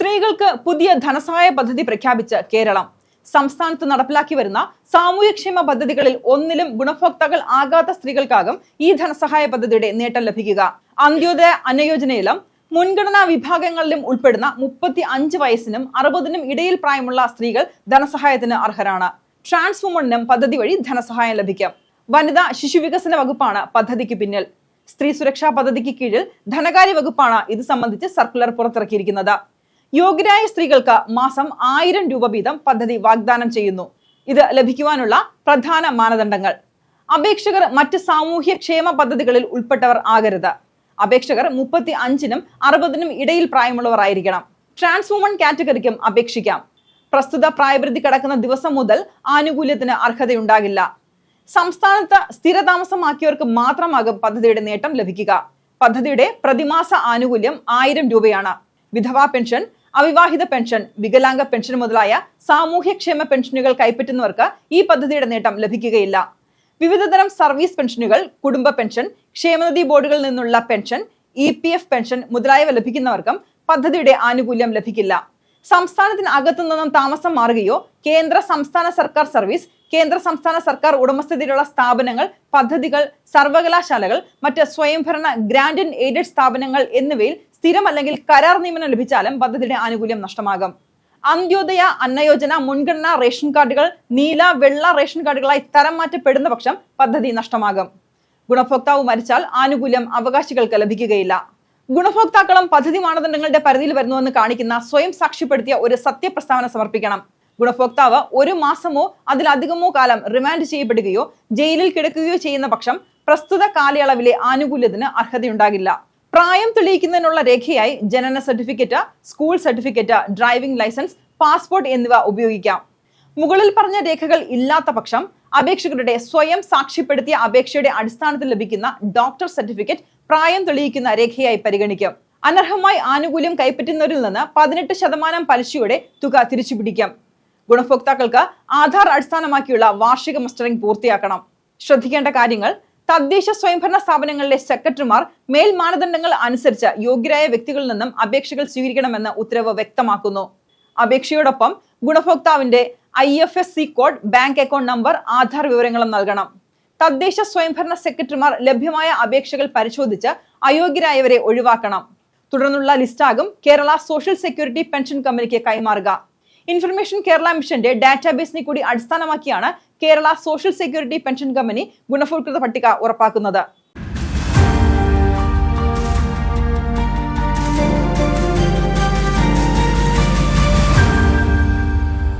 സ്ത്രീകൾക്ക് പുതിയ ധനസഹായ പദ്ധതി പ്രഖ്യാപിച്ച് കേരളം. സംസ്ഥാനത്ത് നടപ്പിലാക്കി വരുന്ന സാമൂഹ്യക്ഷേമ പദ്ധതികളിൽ ഒന്നിലും ഗുണഭോക്താക്കൾ ആകാത്ത സ്ത്രീകൾക്കാകും ഈ ധനസഹായ പദ്ധതിയുടെ നേട്ടം ലഭിക്കുക. അന്ത്യോദയ അന്നയോജനയിലും മുൻഗണനാ വിഭാഗങ്ങളിലും ഉൾപ്പെടുന്ന മുപ്പത്തി അഞ്ച് വയസ്സിനും അറുപതിനും ഇടയിൽ പ്രായമുള്ള സ്ത്രീകൾ ധനസഹായത്തിന് അർഹരാണ്. ട്രാൻസ് വുമണിനും പദ്ധതി വഴി ധനസഹായം ലഭിക്കും. വനിതാ ശിശുവികസന വകുപ്പാണ് പദ്ധതിക്ക് പിന്നിൽ. സ്ത്രീ സുരക്ഷാ പദ്ധതിക്ക് കീഴിൽ ധനകാര്യ വകുപ്പാണ് ഇത് സംബന്ധിച്ച് സർക്കുലർ പുറത്തിറക്കിയിരിക്കുന്നത്. യോഗ്യരായ സ്ത്രീകൾക്ക് മാസം ആയിരം രൂപ വീതം പദ്ധതി വാഗ്ദാനം ചെയ്യുന്നു. ഇത് ലഭിക്കുവാനുള്ള പ്രധാന മാനദണ്ഡങ്ങൾ. അപേക്ഷകർ മറ്റ് സാമൂഹ്യ ക്ഷേമ പദ്ധതികളിൽ ഉൾപ്പെട്ടവർ ആകരുത്. അപേക്ഷകർ മുപ്പത്തി അഞ്ചിനും അറുപതിനും ഇടയിൽ പ്രായമുള്ളവർ ആയിരിക്കണം. ട്രാൻസ് വുമൺ കാറ്റഗറിക്കും അപേക്ഷിക്കാം. പ്രസ്തുത പ്രായപരിധി കടക്കുന്ന ദിവസം മുതൽ ആനുകൂല്യത്തിന് അർഹതയുണ്ടാകില്ല. സംസ്ഥാനത്ത് സ്ഥിരതാമസമാക്കിയവർക്ക് മാത്രമാകും പദ്ധതിയുടെ നേട്ടം ലഭിക്കുക. പദ്ധതിയുടെ പ്രതിമാസ ആനുകൂല്യം ആയിരം രൂപയാണ്. വിധവാ പെൻഷൻ അവിവാഹിത പെൻഷൻ വികലാംഗ പെൻഷൻ മുതലായ സാമൂഹ്യക്ഷേമ പെൻഷനുകൾ കൈപ്പറ്റുന്നവർക്ക് ഈ പദ്ധതിയുടെ നേട്ടം ലഭിക്കുകയില്ല. വിവിധതരം സർവീസ് പെൻഷനുകൾ കുടുംബ പെൻഷൻ ക്ഷേമനിധി ബോർഡുകളിൽ നിന്നുള്ള pension E P F pension മുതലായവ ലഭിക്കുന്നവർക്കും പദ്ധതിയുടെ ആനുകൂല്യം ലഭിക്കില്ല. സംസ്ഥാനത്തിന് അകത്തു നിന്നും താമസം മാറുകയോ കേന്ദ്ര സംസ്ഥാന സർക്കാർ സർവീസ് കേന്ദ്ര സംസ്ഥാന സർക്കാർ ഉടമസ്ഥതയിലുള്ള സ്ഥാപനങ്ങൾ പദ്ധതികൾ സർവകലാശാലകൾ മറ്റ് സ്വയംഭരണ ഗ്രാൻഡ് ആൻഡ് എയ്ഡഡ് സ്ഥാപനങ്ങൾ എന്നിവയിൽ സ്ഥിരം അല്ലെങ്കിൽ കരാർ നിയമനം ലഭിച്ചാലും പദ്ധതിയുടെ ആനുകൂല്യം നഷ്ടമാകും. അന്ത്യോദയ അന്നയോജന മുൻഗണന റേഷൻ കാർഡുകൾ നീല വെള്ള റേഷൻ കാർഡുകളായി തരം മാറ്റപ്പെടുന്ന പക്ഷം പദ്ധതി നഷ്ടമാകും. ഗുണഭോക്താവ് മരിച്ചാൽ ആനുകൂല്യം അവകാശികൾക്ക് ലഭിക്കുകയില്ല. ഗുണഭോക്താക്കളും പദ്ധതി മാനദണ്ഡങ്ങളുടെ പരിധിയിൽ വരുന്നുവെന്ന് കാണിക്കുന്ന സ്വയം സാക്ഷ്യപ്പെടുത്തിയ ഒരു സത്യപ്രസ്താവന സമർപ്പിക്കണം. ഗുണഭോക്താവ് ഒരു മാസമോ അതിലധികമോ കാലം റിമാൻഡ് ചെയ്യപ്പെടുകയോ ജയിലിൽ കിടക്കുകയോ ചെയ്യുന്ന പക്ഷം പ്രസ്തുത കാലയളവിലെ ആനുകൂല്യത്തിന് അർഹതയുണ്ടാകില്ല. പ്രായം തെളിയിക്കുന്നതിനുള്ള രേഖയായി ജനന certificate school certificate driving licence passport എന്നിവ ഉപയോഗിക്കാം. മുകളിൽ പറഞ്ഞ രേഖകൾ ഇല്ലാത്ത പക്ഷം അപേക്ഷകരുടെ സ്വയം സാക്ഷ്യപ്പെടുത്തിയ അപേക്ഷയുടെ അടിസ്ഥാനത്തിൽ ലഭിക്കുന്ന ഡോക്ടർ സർട്ടിഫിക്കറ്റ് പ്രായം തെളിയിക്കുന്ന രേഖയായി പരിഗണിക്കും. അനർഹമായി ആനുകൂല്യം കൈപ്പറ്റുന്നവരിൽ നിന്ന് പതിനെട്ട് ശതമാനം പലിശയുടെ തുക തിരിച്ചു പിടിക്കാം ഗുണഭോക്താക്കൾക്ക് ആധാർ അടിസ്ഥാനമാക്കിയുള്ള വാർഷിക മസ്റ്ററിംഗ് പൂർത്തിയാക്കണം. ശ്രദ്ധിക്കേണ്ട കാര്യങ്ങൾ തദ്ദേശ സ്വയംഭരണ സ്ഥാപനങ്ങളിലെ സെക്രട്ടറിമാർ മേൽ മാനദണ്ഡങ്ങൾ അനുസരിച്ച് യോഗ്യരായ വ്യക്തികളിൽ നിന്നും അപേക്ഷകൾ സ്വീകരിക്കണമെന്ന് ഉത്തരവ് വ്യക്തമാക്കുന്നു. അപേക്ഷയോടൊപ്പം ഗുണഭോക്താവിന്റെ I F S C code bank account number Aadhaar വിവരങ്ങളും നൽകണം. തദ്ദേശ സ്വയംഭരണ സെക്രട്ടറിമാർ ലഭ്യമായ അപേക്ഷകൾ പരിശോധിച്ച് അയോഗ്യരായവരെ ഒഴിവാക്കണം. തുടർന്നുള്ള ലിസ്റ്റാകും കേരള സോഷ്യൽ സെക്യൂരിറ്റി പെൻഷൻ കമ്പനിക്ക് കൈമാറുക. ഇൻഫർമേഷൻ കേരള മിഷന്റെ ഡാറ്റാബേസിനെ കൂടി അടിസ്ഥാനമാക്കിയാണ് Kerala social security pension company ഗുണഭോക്തൃ പട്ടിക ഉറപ്പാക്കുന്നത്.